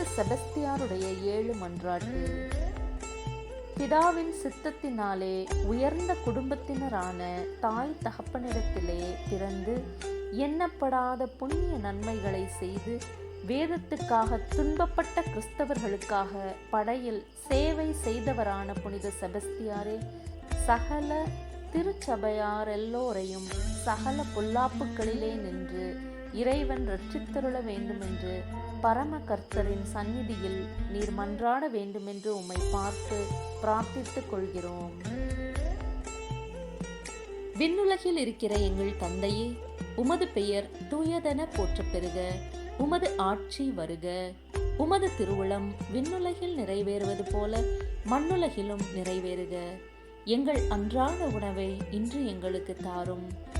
புனித செபஸ்தியாருடைய ஏழு மன்றாட்டு. பிதாவின் சித்தத்தினாலே உயர்ந்த குடும்பத்தினரான தாய் தகப்பனிடத்திலே பிறந்து எண்ணப்படாத புண்ணிய நன்மைகளை செய்து வேதத்துக்காக துன்பப்பட்ட கிறிஸ்தவர்களுக்காக படையில் சேவை செய்தவரான புனித செபஸ்தியாரே சகல திருச்சபையார் எல்லோரையும் சகல பொல்லாப்புகளிலே நின்று இறைவன் ரட்சித்தருள வேண்டுமென்று பரம கர்த்தரின் சந்நிதியில் நீர் மன்றாட வேண்டுமென்று உம்மை பார்த்து பிரார்த்தித்துக் கொள்கிறோம். விண்ணுலகில் இருக்கிற எங்கள் தந்தையே உமது பெயர் தூயதென போற்ற பெறுக உமது ஆட்சி வருக. உமது திருவுளம் விண்ணுலகில் நிறைவேறுவது போல மண்ணுலகிலும் நிறைவேறுக. எங்கள் அன்றாட உணவை இன்று எங்களுக்கு தாரும்.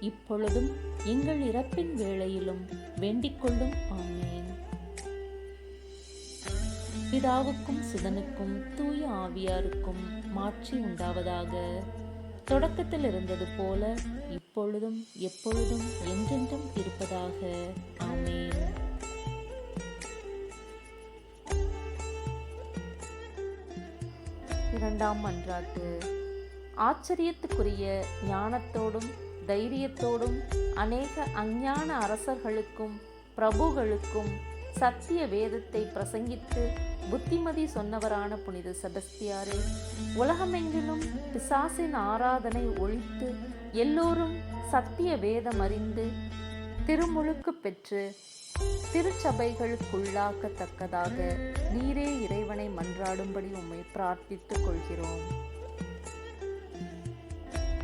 இப்பொழுதும் எங்கள் இறப்பின் வேளையிலும் வேண்டிக்கொள்ளும். ஆமேன். பிதாவுக்கும் சுதனுக்கும் தூய ஆவியாருக்கும் மாட்சி உண்டாவதாக. தொடக்கத்தில் இருந்தது போல இப்பொழுதும் எப்பொழுதும் என்றென்றும் இருப்பதாக. ஆமேன். இரண்டாம் மன்றாட்டு. ஆச்சரியத்துக்குரிய ஞானத்தோடும் தைரியத்தோடும் அநேக அஞ்ஞான அரசர்களுக்கும் பிரபுகளுக்கும் சத்திய வேதத்தை பிரசங்கித்து புத்திமதி சொன்னவரான புனித செபஸ்தியாரே உலகமெங்கிலும் பிசாசின் ஆராதனை ஒழித்து எல்லோரும் சத்திய வேதம் அறிந்து திருமுழுக்கு பெற்று திருச்சபைகளுக்குள்ளாக்கத்தக்கதாக நீரே இறைவனை மன்றாடும்படி உம்மை பிரார்த்தித்துக் கொள்கிறோம்.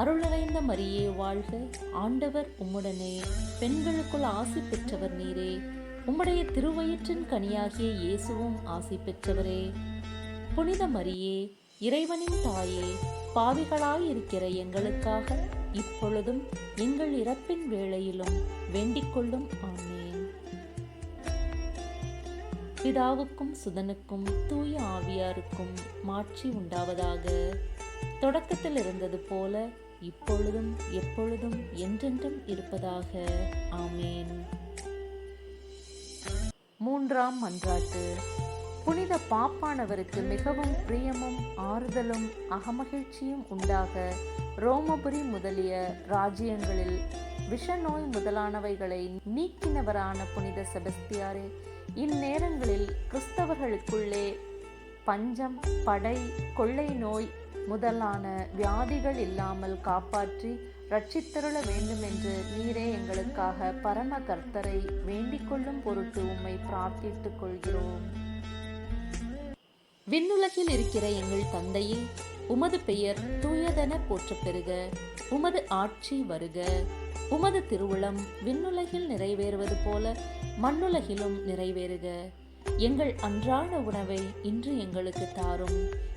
அருளறைந்த மரியே வாழ்க. ஆண்டவர் உம்முடனே. பெண்களுக்குள் ஆசி பெற்றவர் நீரே. உம்முடைய திருவயிற்றின் கனியாகிய இயேசுவும் ஆசி பெற்றவரே. புனித மரியே இறைவனின் தாயே பாவிகளாயிருக்கிற எங்களுக்காக இப்பொழுதும் எங்கள் இறப்பின் வேளையிலும் வேண்டிக்கொள்ளும் ஆமேன். பிதாவுக்கும் சுதனுக்கும் தூய ஆவியாருக்கும் மாட்சி உண்டாவதாக. தொடக்கத்தில் இருந்தது போல இப்பொழுதும் எப்பொழுதும் என்றென்றும் இருப்பதாக. ஆமேன். மூன்றாம் மன்றாட்டு. புனித பாப்பானவருக்கு மிகவும் பிரியமும் ஆறுதலும் அகமகிழ்ச்சியும் உண்டாக ரோமபுரி முதலிய ராஜ்யங்களில் விஷநோய் முதலானவைகளை நீக்கினவரான புனித செபஸ்தியாரே இந்நேரங்களில் கிறிஸ்தவர்களுக்குள்ளே பஞ்சம் படை கொள்ளை நோய் முதலான வியாதிகள் இல்லாமல் காப்பாற்றி ரட்சித்தருள வேண்டுமென்று நீரே எங்களுக்காக பரம கர்த்தரை வேண்டிக் கொள்ளும் பொருட்டு உம்மை பிரார்த்தித்துக் கொள்கிறோம். விண்ணுலகில் இருக்கிற எங்கள் தந்தையே உமது பெயர் தூயதென போற்ற பெறுக. உமது ஆட்சி வருக. உமது திருவுளம் விண்ணுலகில் நிறைவேறுவது போல மண்ணுலகிலும் நிறைவேறுக. எங்கள் அன்றாட உணவை இன்று எங்களுக்கு தாரும்.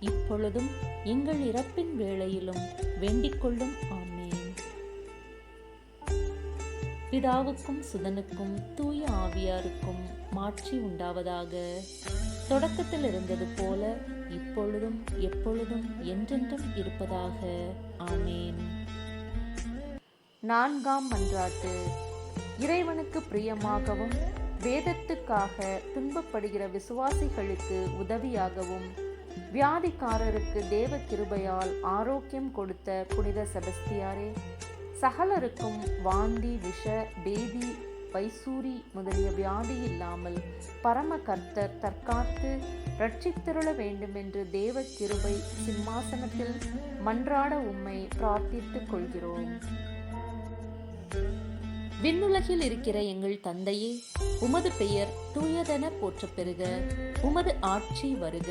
இப்பொழுதும் எங்கள் இறப்பின் வேளையிலும் வேண்டிக்கொள்ளும். ஆமேன். பிதாவுக்கும் சுதனுக்கும் தூய ஆவியாருக்கும் மாட்சி உண்டாவதாக. தொடக்கத்தில் இருந்தது போல இப்பொழுதும் எப்பொழுதும் என்றென்றும் இருப்பதாக. ஆமேன். நான்காம் மன்றாட்டு இறைவனுக்கு பிரியமாகவும் வேதத்துக்காக துன்பப்படுகிற விசுவாசிகளுக்கு உதவியாகவும் வியாதிக்காரருக்கு தேவ கிருபையால் ஆரோக்கியம் கொடுத்த புனித செபஸ்தியாரே சகலருக்கும் வாந்தி விஷ பேதி வைசூரி முதலிய வியாதி இல்லாமல் பரம கர்த்தர் தற்காத்து ரட்சித்திருள வேண்டுமென்று தேவ கிருபை சிம்மாசனத்தில் மன்றாட உம்மை பிரார்த்தித்துக் கொள்கிறோம். விண்ணுலகில் இருக்கிற எங்கள் தந்தையே உமது பெயர் தூயதென போற்ற பெறுக உமது ஆட்சி வருக.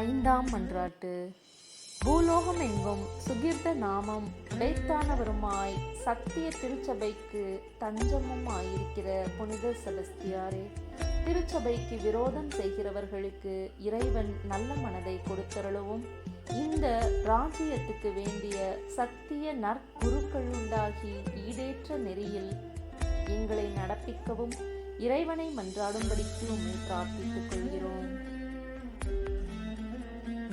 ஐந்தாம் மன்றாட்டு பூலோகம் எங்கும் சுகிர்த நாமம் உடைத்தானவருமாய் சத்திய திருச்சபைக்கு தஞ்சமும் ஆயிருக்கிற புனித செபஸ்தியாரே திருச்சபைக்கு விரோதம் செய்கிறவர்களுக்கு இறைவன் நல்ல மனதை கொடுத்தருளவும். இந்த ராஜ்யத்துக்கு வேண்டிய சத்திய நற்குருக்களுண்டாகி ஈடேற்ற நெறியில் எங்களை நடப்பிக்கவும் இறைவனை மன்றாடும்படிக்கு உம்மை பிரார்த்தித்துக் கொள்கிறோம்.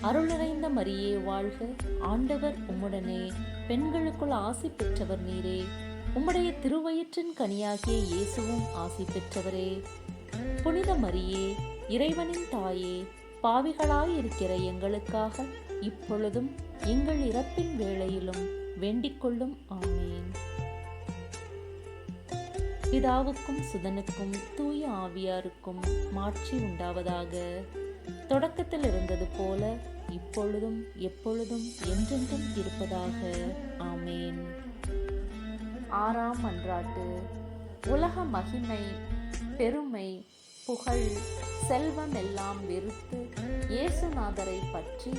அருள் நிறைந்த மரியே வாழ்க. ஆண்டவர் உம்முடனே. பெண்களுக்குள் ஆசி பெற்றவர் நீரே. உம்முடைய திருவயிற்றின் கனியாகிய இயேசுவும் ஆசி பெற்றவரே. புனித மரியே இறைவனின் தாயே பாவிகளாயிருக்கிற எங்களுக்காக இப்பொழுதும் எங்கள் இறப்பின் வேளையிலும் வேண்டிக்கொள்ளும் ஆமேன். பிதாவுக்கும் சுதனுக்கும் தூய ஆவியாருக்கும் மாட்சி உண்டாவதாக. தொடக்கத்தில் இருந்தது போல இப்பொழுதும் எப்பொழுதும் என்றென்றும் இருப்பதாக. ஆமேன். ஆறாம் அன்றாட்டு. உலக மகிமை பெருமை புகழ் செல்வம் எல்லாம் வெறுத்து இயேசுநாதரை பற்றி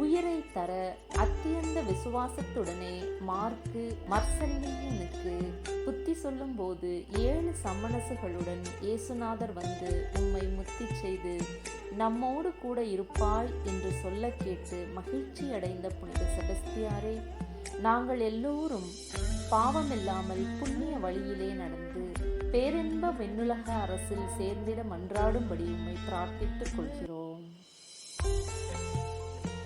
உயிரை தர அத்தியந்த விசுவாசத்துடனே மார்க்கு மர்சல்லியனுக்கு புத்தி சொல்லும்போது ஏழு சம்மணசுகளுடன் இயேசுநாதர் வந்து உம்மை முத்தி செய்து நம்மோடு கூட இருப்பாய் என்று சொல்ல கேட்டு மகிழ்ச்சி அடைந்த புனித செபஸ்தியாரே நாங்கள் எல்லோரும் பாவமில்லாமல் புண்ணிய வழியிலே நடந்து பேரின்ப வெண்ணுலக அரசில் சேர்ந்திட மன்றாடும்படி உம்மை பிரார்த்தித்துக் கொள்கிறோம்.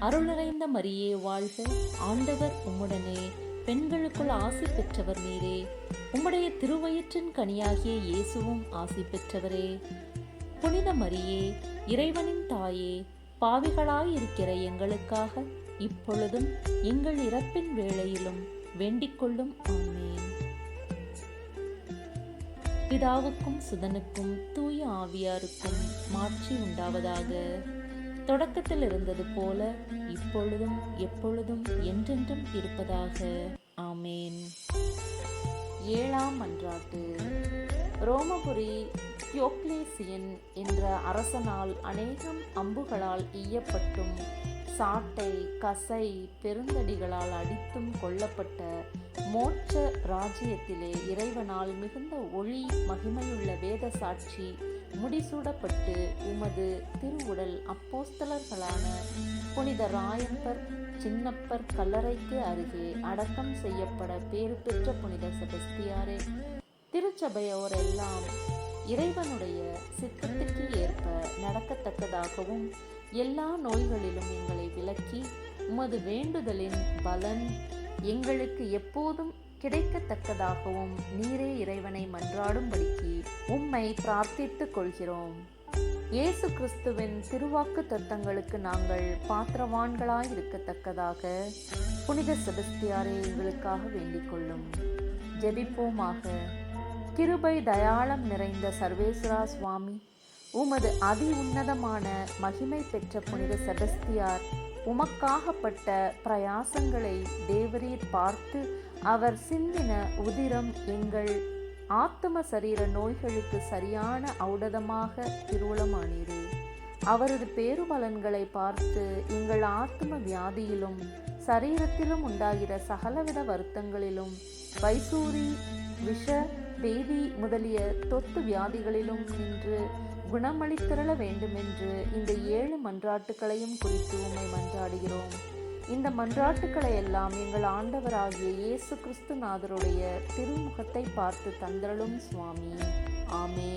அருள் நிறைந்த மரியே வாழ்க. ஆண்டவர் உம்முடனே. பெண்களுக்குள் ஆசி பெற்றவர் நீரே. உம்முடைய திருவயிற்றின் கனியாகிய இயேசுவும் ஆசி பெற்றவரே. புனித மரியே இறைவனின் தாயே பாவிகளாயிருக்கிற எங்களுக்காக இப்பொழுதும் எங்கள் இறப்பின் வேளையிலும் வேண்டிக்கொள்ளும் ஆமேன். பிதாவுக்கும் சுதனுக்கும் தூய ஆவியாருக்கும் மாற்றி உண்டாவதாக. தொடக்கத்தில் இருந்தது போல இப்பொழுதும் எப்பொழுதும் என்றென்றும் இருப்பதாக. ஆமேன். ஏழாம் மன்றாட்டு ரோமபுரி தியோக்லேசியன் என்ற அரசனால் அநேகம் அம்புகளால் ஈயப்பட்டும் சாட்டை கசை பெருந்தடிகளால் அடித்தும் கொல்லப்பட்ட மோட்ச ராஜ்யத்திலே இறைவனால் மிகுந்த ஒளி மகிமையுள்ள வேத சாட்சி முடிசூடப்பட்டு உமது திருவுடல் அப்போஸ்தலர்களான புனித ராயப்பர் சின்னப்பர் கல்லறைக்கு அருகே அடக்கம் செய்யப்பட பேறு பெற்ற புனித செபஸ்தியாரே திருச்சபையோரெல்லாம் இறைவனுடைய சித்தத்துக்கு ஏற்ப நடக்கத்தக்கதாகவும் எல்லா நோய்களிலும் எங்களை விலக்கி உமது வேண்டுதலின் பலன் எங்களுக்கு எப்போதும் கிடைக்கத்தக்கதாகவும் நீரே இறைவனை மன்றாடும்படிக்கு உம்மை பிரார்த்தித்துக் கொள்கிறோம். இயேசு கிறிஸ்துவின் திருவாக்கு தத்தங்களுக்கு நாங்கள் பாத்திரவான்களாய் இருக்கத்தக்கதாக புனித செபஸ்தியாரே எங்களுக்காக வேண்டிக் கொள்ளும். ஜெபிப்போமாக. கிருபை தயாளம் நிறைந்த சர்வேஸ்வரா சுவாமி உமது அதி உன்னதமான மகிமை பெற்ற புனித செபஸ்தியார் உமக்காகப்பட்ட பிரயாசங்களை தேவரீர் பார்த்து அவர் சிந்தின உதிரம் எங்கள் ஆத்ம சரீர நோய்களுக்கு சரியான ஔடதமாக திருவுளமானீரே அவரது பேருபலன்களை பார்த்து எங்கள் ஆத்ம வியாதியிலும் சரீரத்திலும் உண்டாகிற சகலவித வருத்தங்களிலும் வைசூரி விஷ பேதி முதலிய தொத்து வியாதிகளிலும் நின்று குணமளித்திரள வேண்டுமென்று இந்த ஏழு மன்றாட்டுகளையும் குறித்து உம்மை மன்றாடுகிறோம். இந்த மன்றாட்டுக்களை எல்லாம் எங்கள் ஆண்டவராகிய இயேசு கிறிஸ்து நாதருடைய திருமுகத்தை பார்த்து தந்தருளும் சுவாமி. ஆமே